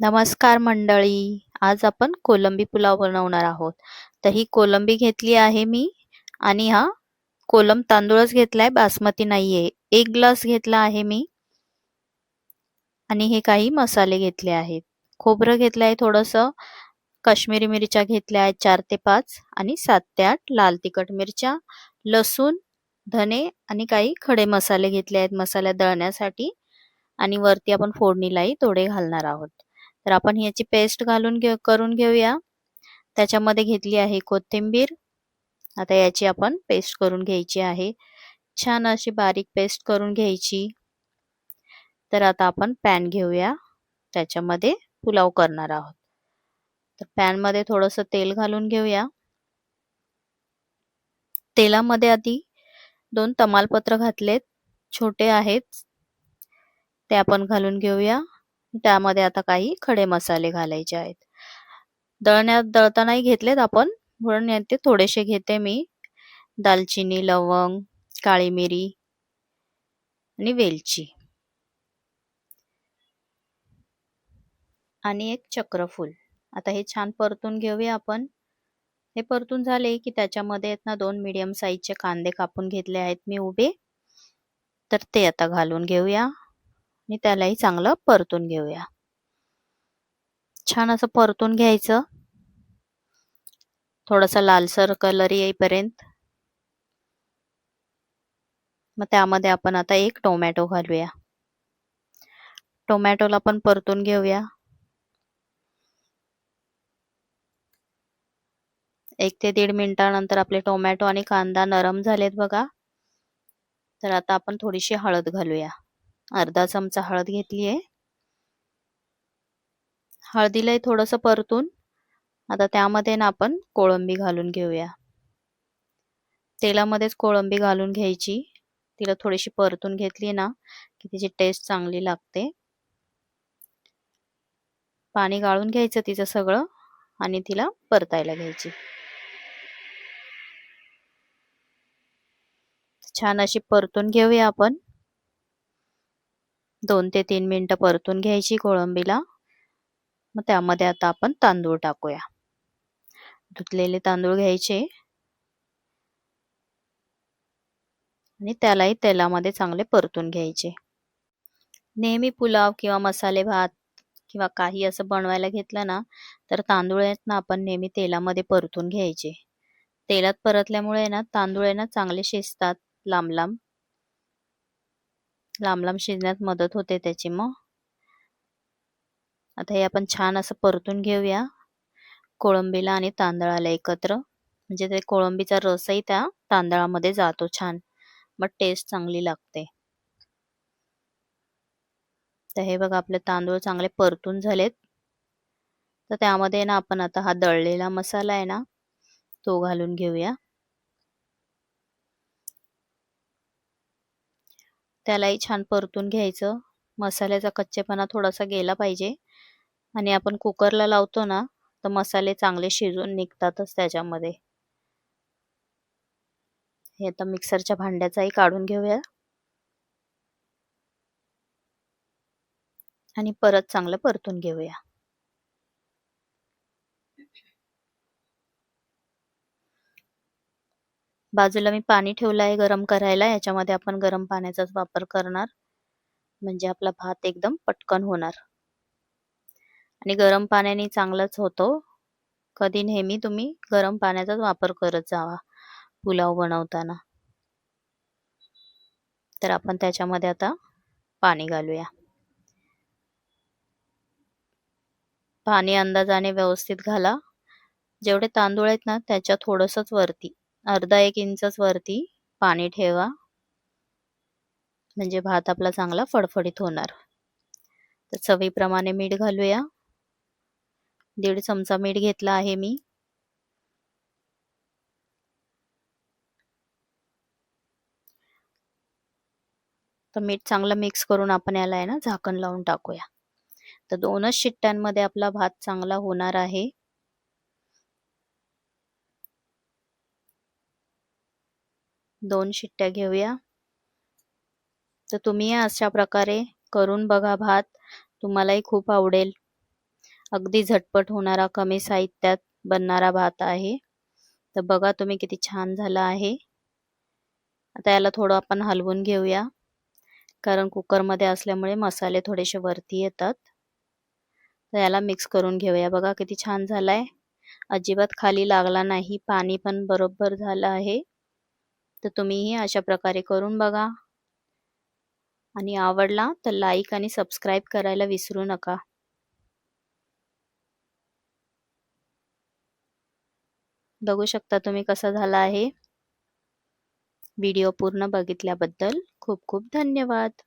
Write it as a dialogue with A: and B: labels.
A: नमस्कार मंडळी. आज आपण कोलंबी पुलाव बनवणार आहोत. तर ही कोलंबी घेतली आहे मी आणि हा कोलम तांदूळच घेतलाय बासमती नाहीये. एक ग्लास घेतला आहे मी आणि हे काही मसाले घेतले आहेत. खोबरं घेतलं आहे थोडस काश्मीरी मिरच्या घेतल्या आहेत चार ते पाच आणि सात ते आठ लाल तिखट मिरच्या लसूण धने आणि काही खडे मसाले घेतले आहेत. मसाल्या दळण्यासाठी आणि वरती आपण फोडणीलाही थोडे घालणार आहोत. तर आपण याची पेस्ट घालून घेऊ करून घेऊया. त्याच्यामध्ये घेतली आहे कोथिंबीर. आता याची आपण पेस्ट करून घ्यायची आहे. छान अशी बारीक पेस्ट करून घ्यायची. तर आता आपण पॅन घेऊया. त्याच्यामध्ये पुलाव करणार आहोत. तर पॅनमध्ये थोडंसं तेल घालून घेऊया. तेलामध्ये आधी दोन तमालपत्र घातलेत. छोटे आहेत. ते आपण घालून घेऊया. त्यामध्ये आता काही खडे मसाले घालायचे आहेत. दळण्यात दळतानाही घेतलेत आपण. म्हणून ते थोडेसे घेते मी. दालचिनी लवंग काळी मिरी आणि वेलची. आणि एक चक्रफूल. आता हे छान परतून घेऊया आपण. हे परतून झाले की त्याच्यामध्ये ना दोन मीडियम साईजचे कांदे कापून घेतले आहेत मी उभे. तर ते आता घालून घेऊया. आणि त्यालाही चांगलं परतून घेऊया. छान असं परतून घ्यायचं. थोडासा लालसर कलर येईपर्यंत. मग त्यामध्ये आपण आता एक टोमॅटो घालूया. टोमॅटोला पण परतून घेऊया. एक ते दीड मिनिटानंतर आपले टोमॅटो आणि कांदा नरम झालेत बघा. तर आता आपण थोडीशी हळद घालूया. अर्धा चमचा हळद घेतली आहे. हळदीलाही थोडस परतून आता त्यामध्ये ना आपण कोळंबी घालून घेऊया. तेलामध्येच कोळंबी घालून घ्यायची. तिला थोडीशी परतून घेतली ना की तिची टेस्ट चांगली लागते. पाणी गाळून घ्यायचं तिचं सगळं आणि तिला परतायला घ्यायची. छान अशी परतून घेऊया आपण. दोन ते तीन मिनिटं परतून घ्यायची कोळंबीला. मग त्यामध्ये आता आपण तांदूळ टाकूया. धुतलेले तांदूळ घ्यायचे. आणि त्यालाही तेलामध्ये चांगले परतून घ्यायचे. नेहमी पुलाव किंवा मसाले भात किंवा काही असं बनवायला घेतलं ना तर तांदूळ आहेत ना आपण नेहमी तेलामध्ये परतून घ्यायचे. तेलात परतल्यामुळे ना तांदूळ आहे ना चांगले शिजतात लांब लांब. लांब लांब शिजण्यात मदत होते त्याची मग. आता हे आपण छान असं परतून घेऊया. कोळंबीला आणि तांदळाला एकत्र. म्हणजे ते कोळंबीचा रसही त्या तांदळामध्ये जातो छान. मग टेस्ट चांगली लागते. तर हे बघा आपले तांदूळ चांगले परतून झालेत. तर त्यामध्ये ना आपण आता हा दळलेला मसाला आहे ना तो घालून घेऊया. त्यालाही छान परतून घ्यायचं. मसाल्याचा कच्चेपणा थोडासा गेला पाहिजे. आणि आपण कुकरला लावतो ना तर मसाले चांगले शिजून निघतातच त्याच्यामध्ये. हे आता मिक्सरच्या भांड्याचाही काढून घेऊया. आणि परत चांगलं परतून घेऊया. बाजूला मी पाणी ठेवलं आहे गरम करायला याच्यामध्ये आपण गरम पाण्याचाच वापर करणार. म्हणजे आपला भात एकदम पटकन होणार. आणि गरम पाण्याने चांगलाच होतो. कधी नेहमी तुम्ही गरम पाण्याचाच वापर करत जावा पुलाव बनवताना. तर आपण त्याच्यामध्ये आता पाणी घालूया. पाणी अंदाजाने व्यवस्थित घाला. जेवढे तांदूळ आहेत ना त्याच्या थोडसच वरती. अर्धा एक इंचच वरती पाणी ठेवा. म्हणजे भात आपला चांगला फडफडीत होणार. तर चवीप्रमाणे मीठ घालूया. दीड चमचा मीठ घेतला आहे मी. तर मीठ चांगलं मिक्स करून आपण याला आहे ना झाकण लावून टाकूया. तर दोनच शिट्ट्यांमध्ये आपला भात चांगला होणार आहे. दोन शिट्ट्या घेऊया. तर तुम्ही अशा प्रकारे करून बघा भात. तुम्हालाही खूप आवडेल. अगदी झटपट होणारा कमी साहित्यात बनणारा भात आहे. तर बघा तुम्ही किती छान झाला आहे. आता याला थोडं आपण हलवून घेऊया. कारण कुकरमध्ये असल्यामुळे मसाले थोडेसे वरती येतात. तर याला मिक्स करून घेऊया. बघा किती छान झालाय. अजिबात खाली लागला नाही. पाणी पण बरोबर झालं आहे. तर तुम्हीही अशा प्रकारे करून बघा. आणि आवडला तर लाईक आणि सबस्क्राईब करायला विसरू नका. बघू शकता तुम्ही कसा झाला आहे. व्हिडिओ पूर्ण बघितल्याबद्दल खूप खूप धन्यवाद.